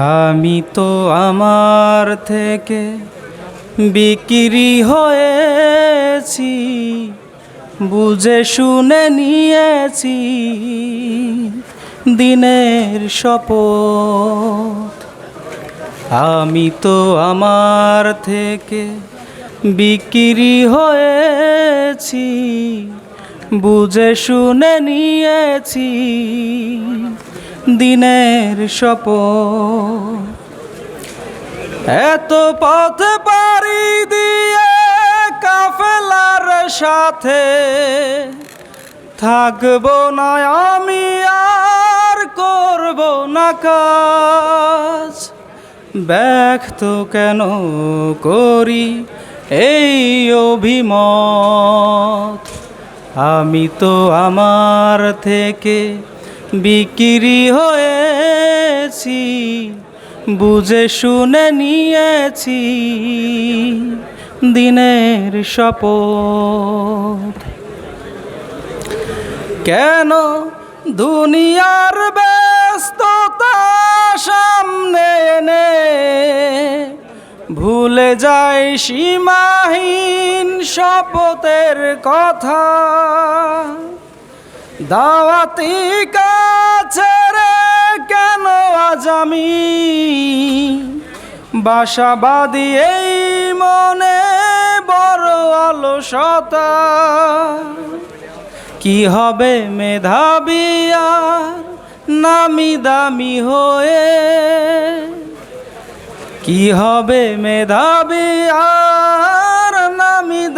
আমি তো আমার থেকে বিক্রি হয়েছি, বুঝে শুনে নিয়েছি দিনের শপথ। আমি তো আমার থেকে বিক্রি হয়েছি, বুঝে শুনে নিয়েছি দিনের শপথ। এত পথ পারি দিয়ে কাফেলার সাথে থাকব না আমি, আর করব না কাজ। ব্যক্ত কেন করি এই অভিমত? আমি তো আমার থেকে বিক্রি হয়েছি, বুঝে শুনে নিয়েছি দিনের শপথ। কেন দুনিয়ার ব্যস্ততা সামনে এনে ভুলে যায় সীমাহীন শপথের কথা? দাওয়াতি কাছে কেন আজ আমি? বাসাবাদী এই মনে বড় আলসতা কি হবে মেধাবী আর নামি দামি হয়ে? কি হবে মেধাবী আর নামি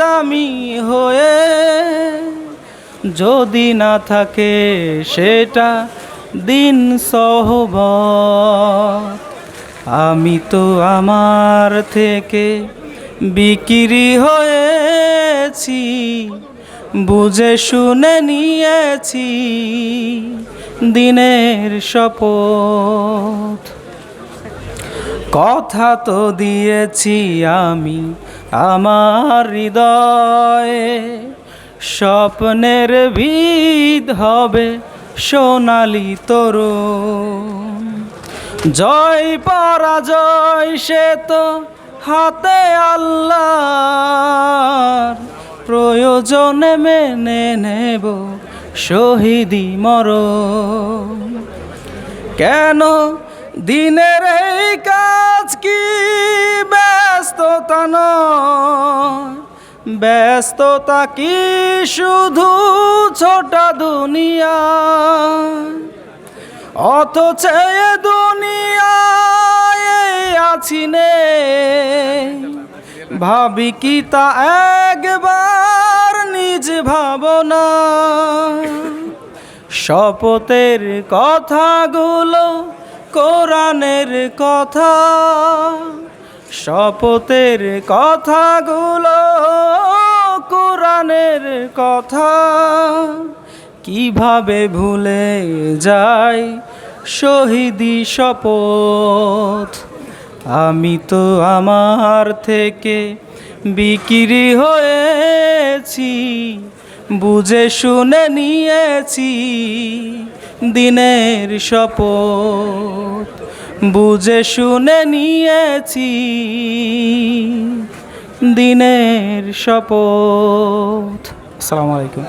যদি না থাকে সেটা দিন সহব আমি তো আমার থেকে বিক্রি হয়েছি, বুঝে শুনে নিয়েছি দিনের শপথ। কথা তো দিয়েছি আমি আমার হৃদয়ে। স্বপ্নের ভিদ হবে সোনালি তরুণ। জয় পরাজয় সে তো হাতে আল্লাহর। প্রয়োজনে মেনে নেব শহীদি মরণ। কেন দিনের এই কাজ কি ব্যস্ততা নয়? ব্যস্ততা কি শুধু ছোটা দুনিয়া? অথচ এ দুনিয়ায় আছি নে। ভাবি কি তা একবার নিজ ভাবনা? শপথের কথাগুলো কোরআনের কথা। শপথের কথাগুলো কোরআনের কথা কীভাবে ভুলে যায় শহীদি শপথ? আমি তো আমার থেকে বিক্রি হয়েছি, বুঝে শুনে নিয়েছি দিনের শপথ। বুঝে শুনে নিয়েছি দিনের শপথ। আসসালামু আলাইকুম।